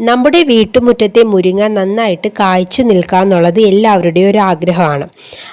നമ്മുടെ വീട്ടുമുറ്റത്തെ മുരിങ്ങ നന്നായിട്ട് കായ്ച്ചു നിൽക്കുക എന്നുള്ളത് എല്ലാവരുടെയും ഒരു ആഗ്രഹമാണ്.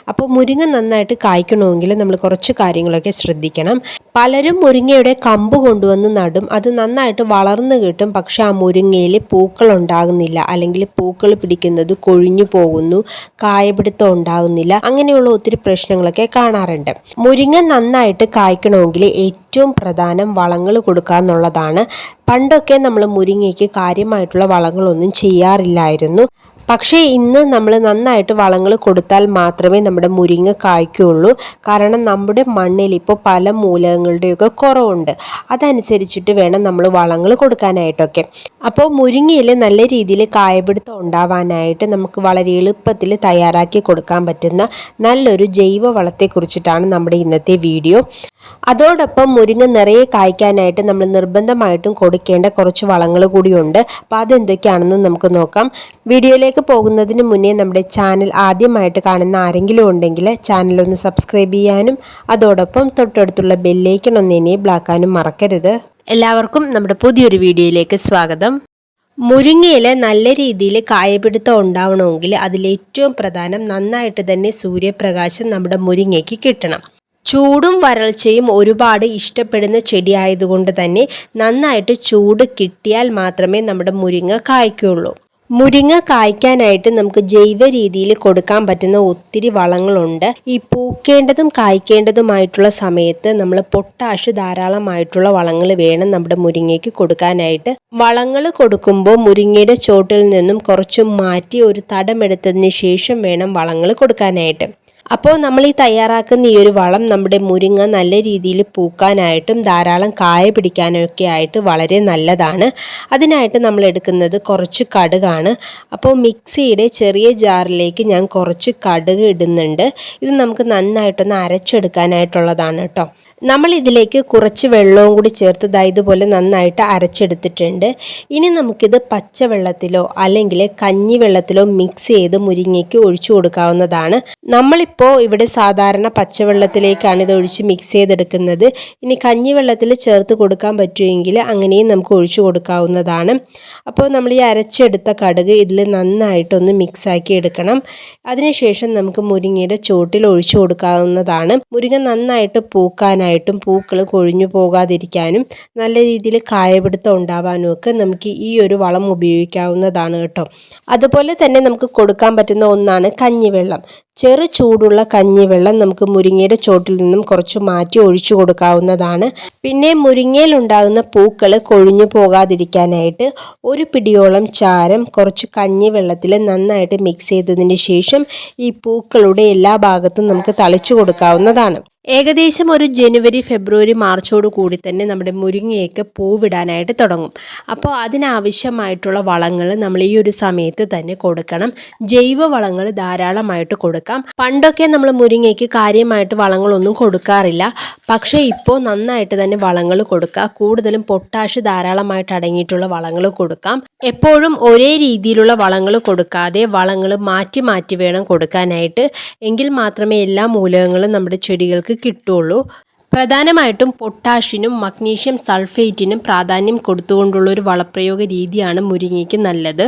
അപ്പോൾ മുരിങ്ങ നന്നായിട്ട് കായ്ക്കണമെങ്കിൽ നമ്മൾ കുറച്ച് കാര്യങ്ങളൊക്കെ ശ്രദ്ധിക്കണം. പലരും മുരിങ്ങയുടെ കമ്പ് കൊണ്ടുവന്ന് നടും. അത് നന്നായിട്ട് വളർന്നു കിട്ടും. പക്ഷെ ആ മുരിങ്ങയിൽ പൂക്കൾ ഉണ്ടാകുന്നില്ല. അല്ലെങ്കിൽ പൂക്കൾ പിടിക്കുന്നത് കൊഴിഞ്ഞു പോകുന്നു. കായപിടുത്തം ഉണ്ടാകുന്നില്ല. അങ്ങനെയുള്ള ഒത്തിരി പ്രശ്നങ്ങളൊക്കെ കാണാറുണ്ട്. മുരിങ്ങ നന്നായിട്ട് കായ്ക്കണമെങ്കിൽ ഏറ്റവും പ്രധാനം വളങ്ങൾ കൊടുക്കുക എന്നുള്ളതാണ് പണ്ടൊക്കെ നമ്മൾ മുരിങ്ങയ്ക്ക് കാര്യമായിട്ടുള്ള വളങ്ങളൊന്നും ചെയ്യാറില്ലായിരുന്നു. പക്ഷേ ഇന്ന് നമ്മൾ നന്നായിട്ട് വളങ്ങൾ കൊടുത്താൽ മാത്രമേ നമ്മുടെ മുരിങ്ങ കായ്ക്കുള്ളൂ. കാരണം നമ്മുടെ മണ്ണിൽ ഇപ്പോൾ പല മൂലകങ്ങളുടെയൊക്കെ കുറവുണ്ട്. അതനുസരിച്ചിട്ട് വേണം നമ്മൾ വളങ്ങൾ കൊടുക്കാനായിട്ടൊക്കെ. അപ്പോൾ മുരിങ്ങയിൽ നല്ല രീതിയിൽ കായപിടുത്തം ഉണ്ടാവാനായിട്ട് നമുക്ക് വളരെ എളുപ്പത്തിൽ തയ്യാറാക്കി കൊടുക്കാൻ പറ്റുന്ന നല്ലൊരു ജൈവ വളത്തെക്കുറിച്ചിട്ടാണ് നമ്മുടെ ഇന്നത്തെ വീഡിയോ. അതോടൊപ്പം മുരിങ്ങ നിറയെ കായ്ക്കാനായിട്ട് നമ്മൾ നിർബന്ധമായിട്ടും കൊടുക്കേണ്ട കുറച്ച് വളങ്ങൾ കൂടിയുണ്ട്. അപ്പോൾ അതെന്തൊക്കെയാണെന്ന് നമുക്ക് നോക്കാം. വീഡിയോയിലേക്ക് പോകുന്നതിന് മുന്നേ നമ്മുടെ ചാനൽ ആദ്യമായിട്ട് കാണുന്ന ആരെങ്കിലും ഉണ്ടെങ്കിൽ ചാനൽ ഒന്ന് സബ്സ്ക്രൈബ് ചെയ്യാനും അതോടൊപ്പം തൊട്ടടുത്തുള്ള ബെല്ലേക്കൺ ഒന്ന് എനേബിൾ ആക്കാനും മറക്കരുത്. എല്ലാവർക്കും നമ്മുടെ പുതിയൊരു വീഡിയോയിലേക്ക് സ്വാഗതം. മുരിങ്ങയിൽ നല്ല രീതിയിൽ കായപിടുത്തം ഉണ്ടാവണമെങ്കിൽ അതിലേറ്റവും പ്രധാനം നന്നായിട്ട് തന്നെ സൂര്യപ്രകാശം നമ്മുടെ മുരിങ്ങയ്ക്ക് കിട്ടണം. ചൂടും വരൾച്ചയും ഒരുപാട് ഇഷ്ടപ്പെടുന്ന ചെടിയായതുകൊണ്ട് തന്നെ നന്നായിട്ട് ചൂട് കിട്ടിയാൽ മാത്രമേ നമ്മുടെ മുരിങ്ങ കായ്ക്കുള്ളൂ. മുരിങ്ങ കായ്ക്കാനായിട്ട് നമുക്ക് ജൈവ രീതിയിൽ കൊടുക്കാൻ പറ്റുന്ന ഒത്തിരി വളങ്ങളുണ്ട്. ഈ പൂക്കേണ്ടതും കായ്ക്കേണ്ടതുമായിട്ടുള്ള സമയത്ത് നമ്മൾ പൊട്ടാഷ് ധാരാളമായിട്ടുള്ള വളങ്ങൾ വേണം നമ്മുടെ മുരിങ്ങയ്ക്ക് കൊടുക്കാനായിട്ട്. വളങ്ങൾ കൊടുക്കുമ്പോൾ മുരിങ്ങയുടെ ചോട്ടിൽ നിന്നും കുറച്ച് മാറ്റി ഒരു തടമെടുത്തതിന് ശേഷം വേണം വളങ്ങൾ കൊടുക്കാനായിട്ട്. അപ്പോൾ നമ്മൾ ഈ തയ്യാറാക്കുന്ന ഈ ഒരു വളം നമ്മുടെ മുരിങ്ങ നല്ല രീതിയിൽ പൂക്കാനായിട്ടും ധാരാളം കായ പിടിക്കാനൊക്കെ ആയിട്ട് വളരെ നല്ലതാണ്. അതിനായിട്ട് നമ്മൾ എടുക്കുന്നത് കുറച്ച് കടുകാണ്. അപ്പോൾ മിക്സിയുടെ ചെറിയ ജാറിലേക്ക് ഞാൻ കുറച്ച് കടുക് ഇടുന്നുണ്ട്. ഇത് നമുക്ക് നന്നായിട്ടൊന്ന് അരച്ചെടുക്കാനായിട്ടുള്ളതാണ് കേട്ടോ നമ്മൾ ഇതിലേക്ക് കുറച്ച് വെള്ളവും കൂടി ചേർത്ത് ദാ ഇതുപോലെ നന്നായിട്ട് അരച്ചെടുത്തിട്ടുണ്ട്. ഇനി നമുക്കിത് പച്ചവെള്ളത്തിലോ അല്ലെങ്കിൽ കഞ്ഞി വെള്ളത്തിലോ മിക്സ് ചെയ്ത് മുരിങ്ങയ്ക്ക് ഒഴിച്ചു കൊടുക്കാവുന്നതാണ്. നമ്മളിപ്പോൾ ഇവിടെ സാധാരണ പച്ചവെള്ളത്തിലേക്കാണ് ഇത് ഒഴിച്ച് മിക്സ് ചെയ്തെടുക്കുന്നത്. ഇനി കഞ്ഞി വെള്ളത്തിൽ ചേർത്ത് കൊടുക്കാൻ പറ്റുമെങ്കിൽ അങ്ങനെയും നമുക്ക് ഒഴിച്ചു കൊടുക്കാവുന്നതാണ്. അപ്പോൾ നമ്മൾ ഈ അരച്ചെടുത്ത കടുക് ഇതിൽ നന്നായിട്ടൊന്ന് മിക്സാക്കി എടുക്കണം. അതിനുശേഷം നമുക്ക് മുരിങ്ങയുടെ ചോട്ടിൽ ഒഴിച്ചു കൊടുക്കാവുന്നതാണ്. മുരിങ്ങ നന്നായിട്ട് പൂക്കാനായിട്ട് ചെയ്യാനായിട്ടും പൂക്കൾ കൊഴിഞ്ഞു പോകാതിരിക്കാനും നല്ല രീതിയിൽ കായപിടുത്തം ഉണ്ടാവാനും ഒക്കെ നമുക്ക് ഈ ഒരു വളം ഉപയോഗിക്കാവുന്നതാണ് കേട്ടോ. അതുപോലെ തന്നെ നമുക്ക് കൊടുക്കാൻ പറ്റുന്ന ഒന്നാണ് കഞ്ഞിവെള്ളം. ചെറു ചൂടുള്ള കഞ്ഞിവെള്ളം നമുക്ക് മുരിങ്ങയുടെ ചോട്ടിൽ നിന്നും കുറച്ച് മാറ്റി ഒഴിച്ചു കൊടുക്കാവുന്നതാണ്. പിന്നെ മുരിങ്ങയിൽ ഉണ്ടാകുന്ന പൂക്കൾ കൊഴിഞ്ഞു പോകാതിരിക്കാനായിട്ട് ഒരു പിടിയോളം ചാരം കുറച്ച് കഞ്ഞിവെള്ളത്തിൽ നന്നായിട്ട് മിക്സ് ചെയ്തതിന് ശേഷം ഈ പൂക്കളുടെ എല്ലാ ഭാഗത്തും നമുക്ക് തളിച്ചു കൊടുക്കാവുന്നതാണ്. ഏകദേശം ഒരു ജനുവരി ഫെബ്രുവരി മാർച്ചോട് കൂടി തന്നെ നമ്മുടെ മുരിങ്ങയൊക്കെ പൂവിടാനായിട്ട് തുടങ്ങും. അപ്പോൾ അതിനാവശ്യമായിട്ടുള്ള വളങ്ങൾ നമ്മൾ ഈ ഒരു സമയത്ത് തന്നെ കൊടുക്കണം. ജൈവ വളങ്ങൾ ധാരാളമായിട്ട് കൊടുക്കാം. പണ്ടൊക്കെ നമ്മൾ മുരിങ്ങയ്ക്ക് കാര്യമായിട്ട് വളങ്ങളൊന്നും കൊടുക്കാറില്ല. പക്ഷേ ഇപ്പോൾ നന്നായിട്ട് തന്നെ വളങ്ങൾ കൊടുക്കുക കൂടുതലും പൊട്ടാഷ് ധാരാളമായിട്ട് അടങ്ങിയിട്ടുള്ള വളങ്ങൾ കൊടുക്കാം. എപ്പോഴും ഒരേ രീതിയിലുള്ള വളങ്ങൾ കൊടുക്കാതെ വളങ്ങൾ മാറ്റി മാറ്റി വേണം കൊടുക്കാനായിട്ട്. എങ്കിൽ മാത്രമേ എല്ലാ മൂലകങ്ങളും നമ്മുടെ ചെടികൾക്ക് കിട്ടുള്ളൂ. പ്രധാനമായിട്ടും പൊട്ടാഷിനും മഗ്നീഷ്യം സൾഫേറ്റിനും പ്രാധാന്യം കൊടുത്തുകൊണ്ടുള്ള ഒരു വളപ്രയോഗ രീതിയാണ് മുരിങ്ങയ്ക്ക് നല്ലത്.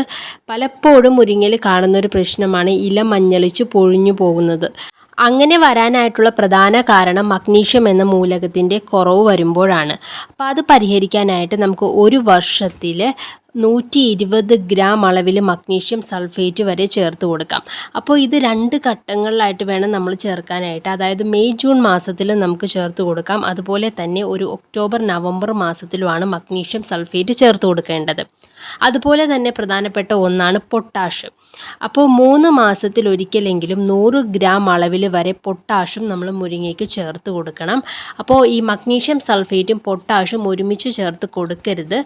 പലപ്പോഴും മുരിങ്ങയിൽ കാണുന്ന ഒരു പ്രശ്നമാണ് ഇല മഞ്ഞളിച്ച് പൊഴിഞ്ഞു പോകുന്നത്. അങ്ങനെ വരാനായിട്ടുള്ള പ്രധാന കാരണം മഗ്നീഷ്യം എന്ന മൂലകത്തിന്റെ കുറവ് വരുമ്പോഴാണ്. അപ്പോൾ അത് പരിഹരിക്കാനായിട്ട് നമുക്ക് ഒരു വർഷത്തിൽ നൂറ്റി ഇരുപത് ഗ്രാം അളവിൽ മഗ്നീഷ്യം സൾഫേറ്റ് വരെ ചേർത്ത് കൊടുക്കാം. അപ്പോൾ ഇത് രണ്ട് ഘട്ടങ്ങളിലായിട്ട് വേണം നമ്മൾ ചേർക്കാനായിട്ട്. അതായത് മെയ് ജൂൺ മാസത്തിൽ നമുക്ക് ചേർത്ത് കൊടുക്കാം. അതുപോലെ തന്നെ ഒരു ഒക്ടോബർ നവംബർ മാസത്തിലുമാണ് മഗ്നീഷ്യം സൾഫേറ്റ് ചേർത്ത് കൊടുക്കേണ്ടത്. അതുപോലെ തന്നെ പ്രധാനപ്പെട്ട ഒന്നാണ് പൊട്ടാഷ്. അപ്പോൾ മൂന്ന് മാസത്തിൽ ഒരിക്കലെങ്കിലും നൂറ് ഗ്രാം അളവിൽ വരെ പൊട്ടാഷും നമ്മൾ മുരിങ്ങയ്ക്ക് ചേർത്ത് കൊടുക്കണം. അപ്പോൾ ഈ മഗ്നീഷ്യം സൾഫേറ്റും പൊട്ടാഷും ഒരുമിച്ച് ചേർത്ത് കൊടുക്കരുത്.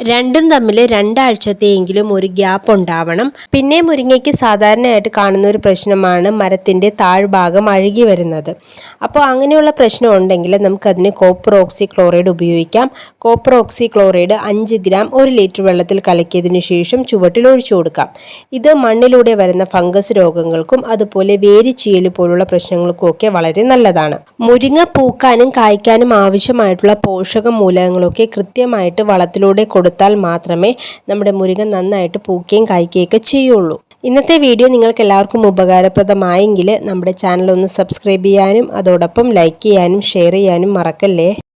രണ്ടും തമ്മിൽ രണ്ടാഴ്ചത്തെയെങ്കിലും ഒരു ഗ്യാപ്പ് ഉണ്ടാവണം. പിന്നെ മുരിങ്ങയ്ക്ക് സാധാരണയായിട്ട് കാണുന്ന ഒരു പ്രശ്നമാണ് മരത്തിന്റെ താഴ്ഭാഗം അഴുകി വരുന്നത്. അപ്പോൾ അങ്ങനെയുള്ള പ്രശ്നം ഉണ്ടെങ്കിൽ നമുക്കതിന് കോപ്പർ ഓക്സി ക്ലോറൈഡ് ഉപയോഗിക്കാം. കോപ്പർ ഓക്സി ക്ലോറൈഡ് അഞ്ച് ഗ്രാം ഒരു ലിറ്റർ വെള്ളത്തിൽ കലക്കിയതിനു ശേഷം ചുവട്ടിൽ ഒഴിച്ചു കൊടുക്കാം. ഇത് മണ്ണിലൂടെ വരുന്ന ഫംഗസ് രോഗങ്ങൾക്കും അതുപോലെ വേരിച്ചീൽ പോലുള്ള പ്രശ്നങ്ങൾക്കും ഒക്കെ വളരെ നല്ലതാണ്. മുരിങ്ങ പൂക്കാനും കായ്ക്കാനും ആവശ്യമായിട്ടുള്ള പോഷക മൂലകങ്ങളൊക്കെ കൃത്യമായിട്ട് വളത്തിലൂടെ കൊടുത്താൽ മാത്രമേ നമ്മുടെ മുരുകൻ നന്നായിട്ട് പൂക്കുകയും കായ്ക്കുകയൊക്കെ ചെയ്യുള്ളൂ. ഇന്നത്തെ വീഡിയോ നിങ്ങൾക്ക് എല്ലാവർക്കും ഉപകാരപ്രദമായെങ്കിൽ നമ്മുടെ ചാനൽ ഒന്ന് സബ്സ്ക്രൈബ് ചെയ്യാനും അതോടൊപ്പം ലൈക്ക് ചെയ്യാനും ഷെയർ ചെയ്യാനും മറക്കല്ലേ?